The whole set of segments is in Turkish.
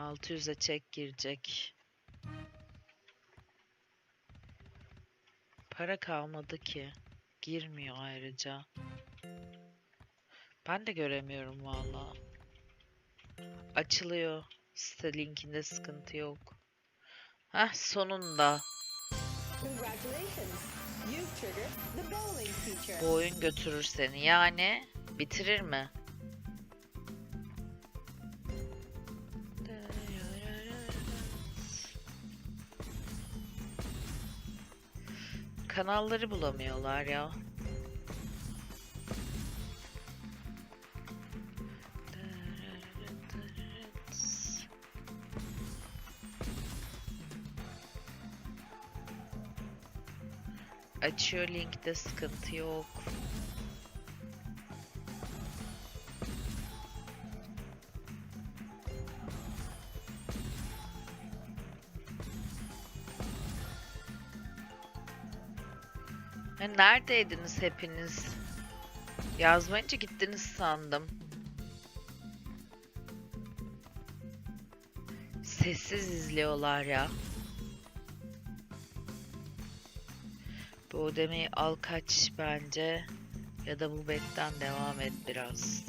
600'e çek girecek. Para kalmadı ki. Girmiyor ayrıca. Ben de göremiyorum valla. Açılıyor. Site linkinde sıkıntı yok. Heh sonunda. Bu oyun götürür seni. Yani bitirir mi? Kanalları bulamıyorlar ya. Açıyor linkte sıkıntı yok. Ya neredeydiniz hepiniz? Yazmayınca gittiniz sandım. Sessiz izliyorlar ya. Bu ödemeyi al kaç bence. Ya da bu betten devam et biraz.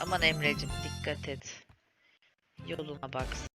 Aman Emre'cim dikkat et. Yoluna baksın.